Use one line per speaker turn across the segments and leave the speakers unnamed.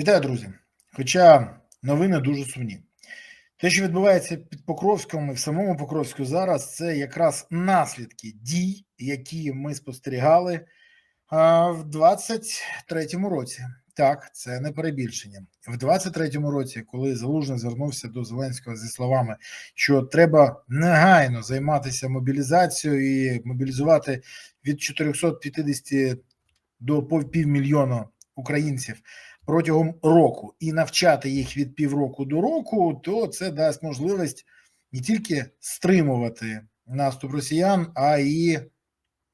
Вітаю, друзі! Хоча новини дуже сумні. Те, що відбувається під Покровськом і в самому Покровську зараз, це якраз наслідки дій, які ми спостерігали в 23-му році. Так, це не перебільшення. В 23-му році, коли Залужний звернувся до Зеленського зі словами, що треба негайно займатися мобілізацією і мобілізувати від 450 до півмільйона українців протягом року і навчати їх від півроку до року, то це дасть можливість не тільки стримувати наступ росіян, а й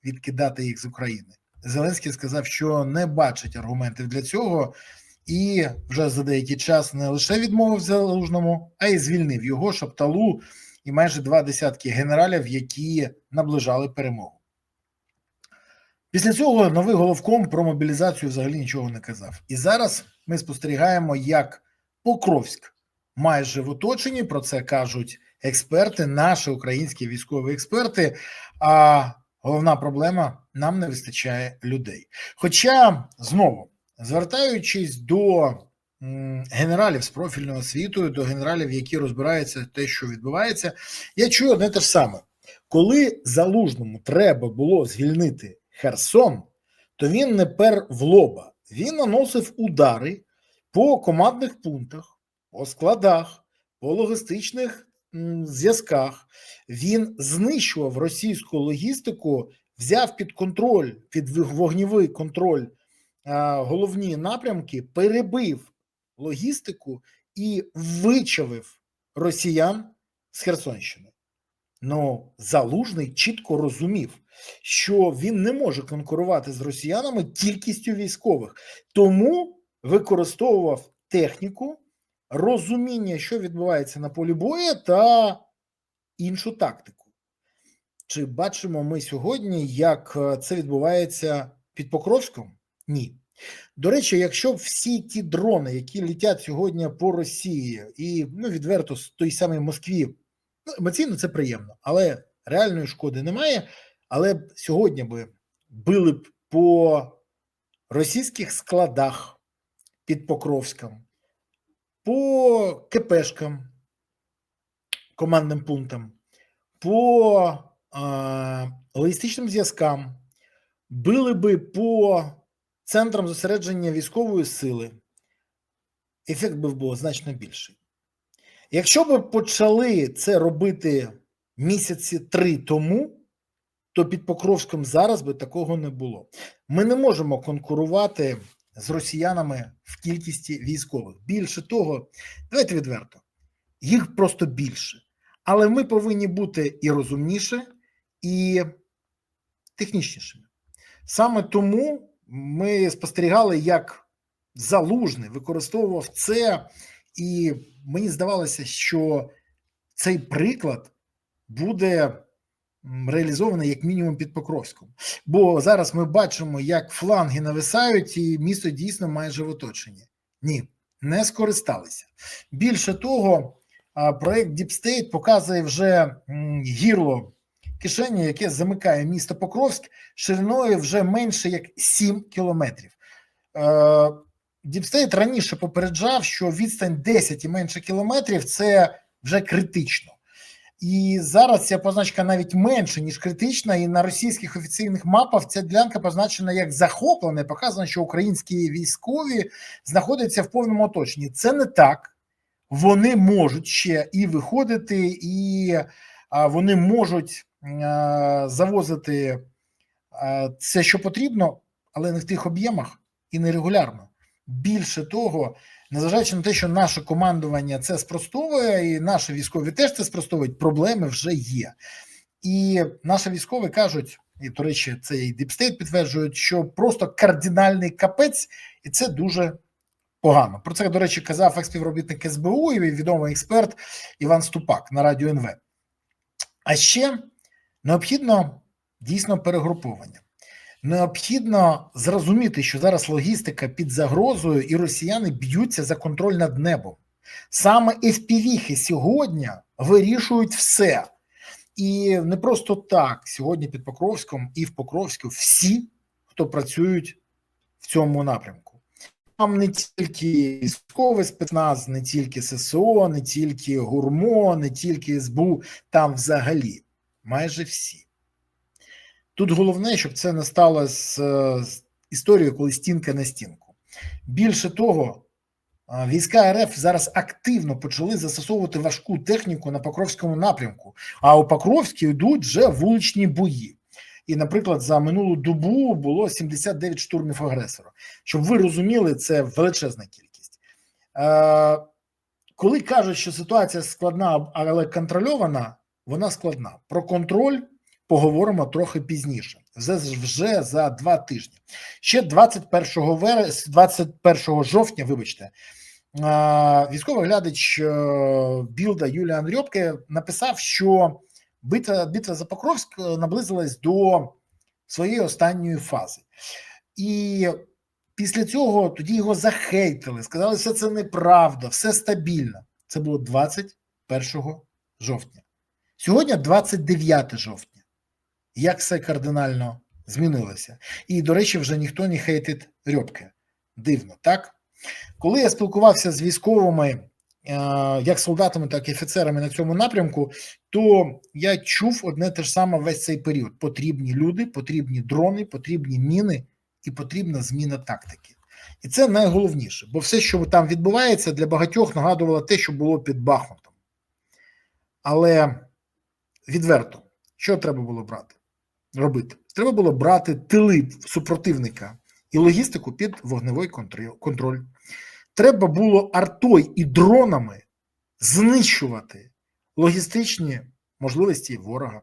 відкидати їх з України. Зеленський сказав, що не бачить аргументів для цього, і вже за деякий час не лише відмовив залужному, а й звільнив його шапталу і майже два десятки генералів, які наближали перемогу. Після цього новий головком про мобілізацію взагалі нічого не казав. І зараз ми спостерігаємо, як Покровськ майже в оточенні. Про це кажуть експерти, наші українські військові експерти. А головна проблема нам не вистачає людей. Хоча знову звертаючись до генералів з профільною освітою, до генералів, які розбираються те, що відбувається, я чую одне те ж саме, коли залужному треба було звільнити. Херсон, то він не пер в лоба. Він наносив удари по командних пунктах, по складах, по логістичних зв'язках. Він знищував російську логістику, взяв під контроль, під вогнівий контроль головні напрямки, перебив логістику і вичавив росіян з Херсонщини. Ну, залужний чітко розумів, що він не може конкурувати з росіянами кількістю військових, тому використовував техніку, розуміння, що відбувається на полі бою, та іншу тактику. Чи бачимо ми сьогодні, як е, це відбувається під Покровськом? Ні. До речі, якщо всі ті дрони, які літять сьогодні по Росії, і ну відверто той самої Москві, ну емоційно це приємно, але реальної шкоди немає. Але сьогодні би били б по російських складах під Покровськом, по КПшкам, командним пунктам, по а, логістичним зв'язкам, били би по центрам зосередження військової сили, ефект би був значно більший. Якщо б почали це робити місяці три тому то під Покровськом зараз би такого не було. Ми не можемо конкурувати з росіянами в кількості військових. Більше того, давайте відверто, їх просто більше. Але ми повинні бути і розумніші, і технічнішими. Саме тому ми спостерігали, як залужний використовував це, і мені здавалося, що цей приклад буде реалізований як мінімум під Покровськом. Бо зараз ми бачимо, як фланги нависають, і місто дійсно майже в оточенні. Ні, не скористалися. Більше того, проект State показує вже гірло кишені, яке замикає місто Покровськ шириною вже менше як 7 кілометрів. Діпстейт раніше попереджав, що відстань 10 і менше кілометрів це вже критично. І зараз ця позначка навіть менше ніж критична, і на російських офіційних мапах ця ділянка позначена як захоплена. і Показано, що українські військові знаходяться в повному оточенні. Це не так. Вони можуть ще і виходити, і вони можуть завозити все, що потрібно, але не в тих об'ємах і нерегулярно. Більше того, незважаючи на те, що наше командування це спростовує, і наші військові теж це спростовують, проблеми вже є. І наші військові кажуть, і до речі, це і Діпстейт підтверджують, що просто кардинальний капець, і це дуже погано. Про це, до речі, казав експівробітник СБУ і відомий експерт Іван Ступак на радіо НВ. А ще необхідно дійсно перегруповання необхідно зрозуміти, що зараз логістика під загрозою, і росіяни б'ються за контроль над небом. Саме FPV сьогодні вирішують все. І не просто так сьогодні під Покровськом і в Покровську всі, хто працюють в цьому напрямку. там не тільки військовий спецназ, не тільки ССО, не тільки ГУРМО, не тільки СБУ, там взагалі майже всі. Тут головне, щоб це не стало з, з історією, коли стінка на стінку. Більше того, війська РФ зараз активно почали застосовувати важку техніку на Покровському напрямку, а у Покровській йдуть вже вуличні бої. І, наприклад, за минулу добу було 79 штурмів агресора. Щоб ви розуміли, це величезна кількість. Е, коли кажуть, що ситуація складна, але контрольована, вона складна. Про контроль поговоримо трохи пізніше, вже, вже за два тижні. Ще 21 вересня, 21 жовтня, вибачте, е, військовий глядач е, Білда Юліан Рьопке написав, що битва, битва за Покровськ наблизилась до своєї останньої фази. І після цього тоді його захейтили, сказали, що це неправда, все стабільно. Це було 21 жовтня. Сьогодні 29 жовтня. Як все кардинально змінилося. І, до речі, вже ніхто не хейтить Рьопке. Дивно, так? Коли я спілкувався з військовими, е, як солдатами, так і офіцерами на цьому напрямку, то я чув одне те ж саме весь цей період: потрібні люди, потрібні дрони, потрібні міни і потрібна зміна тактики. І це найголовніше, бо все, що там відбувається, для багатьох нагадувало те, що було під Бахмутом. Але відверто, що треба було брати? Робити? Треба було брати тили супротивника і логістику під вогневий контроль. Треба було артой і дронами знищувати логістичні можливості ворога.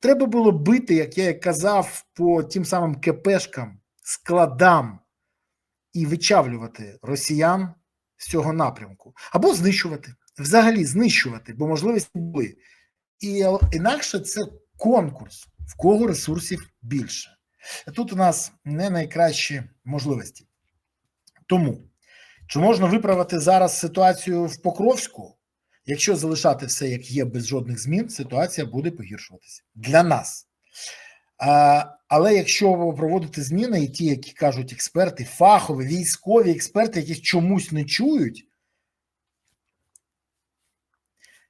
Треба було бити, як я і казав, по тим самим КПшкам, складам і вичавлювати росіян з цього напрямку, або знищувати, взагалі знищувати, бо можливості були. І інакше це конкурс, в кого ресурсів більше. Тут у нас не найкращі можливості. Тому чи можна виправити зараз ситуацію в Покровську? Якщо залишати все як є, без жодних змін, ситуація буде погіршуватися для нас. А, Але якщо проводити зміни, і ті, які кажуть експерти, фахові, військові експерти, які чомусь не чують,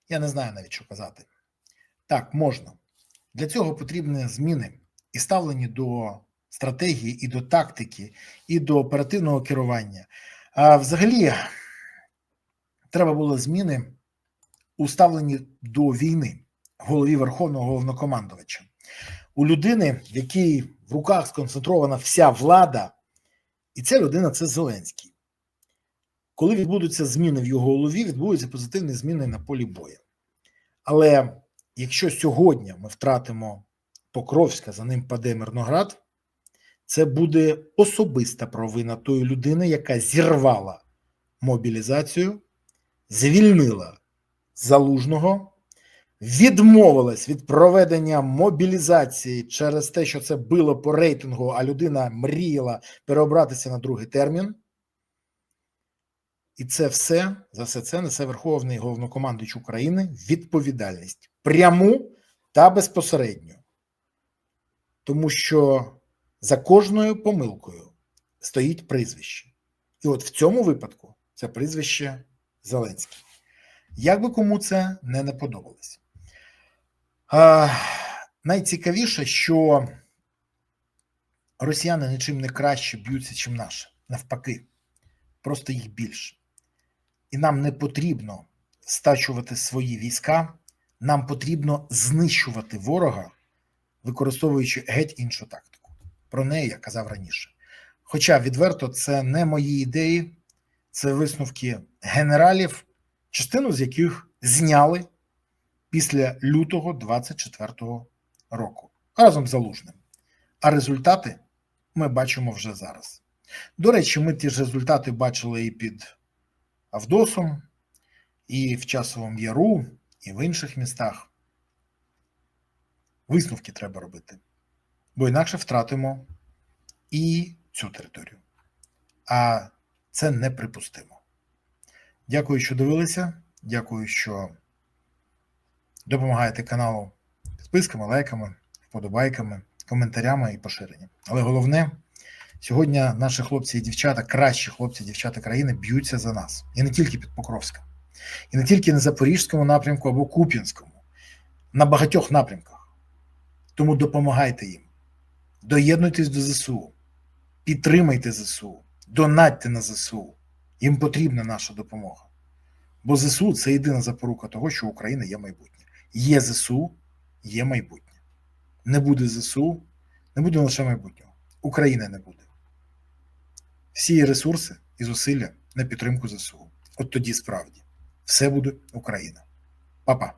я не знаю навіть що казати. Так, можна. Для цього потрібні зміни і ставлені до стратегії, і до тактики, і до оперативного керування. А взагалі, треба було зміни уставлені до війни голові Верховного головнокомандувача. У людини, в якій в руках сконцентрована вся влада, і ця людина це Зеленський. Коли відбудуться зміни в його голові, відбудуться позитивні зміни на полі бою. Але якщо сьогодні ми втратимо Покровська, за ним паде Мирноград, це буде особиста провина тої людини, яка зірвала мобілізацію, звільнила залужного, відмовилась від проведення мобілізації через те, що це було по рейтингу, а людина мріяла переобратися на другий термін. І це все за все це несе Верховний головнокомандуючий України відповідальність пряму та безпосередню. Тому що за кожною помилкою стоїть прізвище. І от в цьому випадку це прізвище Зеленський. Як би кому це не не подобалось. А, Найцікавіше, що росіяни нічим не краще б'ються, чим наші. Навпаки, просто їх більше. І нам не потрібно стачувати свої війська, нам потрібно знищувати ворога, використовуючи геть іншу тактику. Про неї я казав раніше. Хоча відверто це не мої ідеї, це висновки генералів частину з яких зняли після лютого 24-го року разом з залужним. А результати ми бачимо вже зараз. До речі, ми ті ж результати бачили і під Авдосом, і в Часовому Яру, і в інших містах. Висновки треба робити, бо інакше втратимо і цю територію. А це неприпустимо. Дякую, що дивилися. Дякую, що допомагаєте каналу підписками, лайками, вподобайками, коментарями і поширенням. Але головне, Сьогодні наші хлопці і дівчата, кращі хлопці і дівчата країни б'ються за нас. І не тільки під Покровськом, і не тільки на Запорізькому напрямку або Куп'янському, на багатьох напрямках. Тому допомагайте їм, доєднуйтесь до ЗСУ, підтримайте ЗСУ, донатьте на ЗСУ. Їм потрібна наша допомога. Бо ЗСУ це єдина запорука того, що Україна є майбутнє. Є ЗСУ, є майбутнє. Не буде ЗСУ, не буде лише майбутнього. України не буде. Всі ресурси і зусилля на підтримку ЗСУ. От тоді справді все буде Україна. Па-па.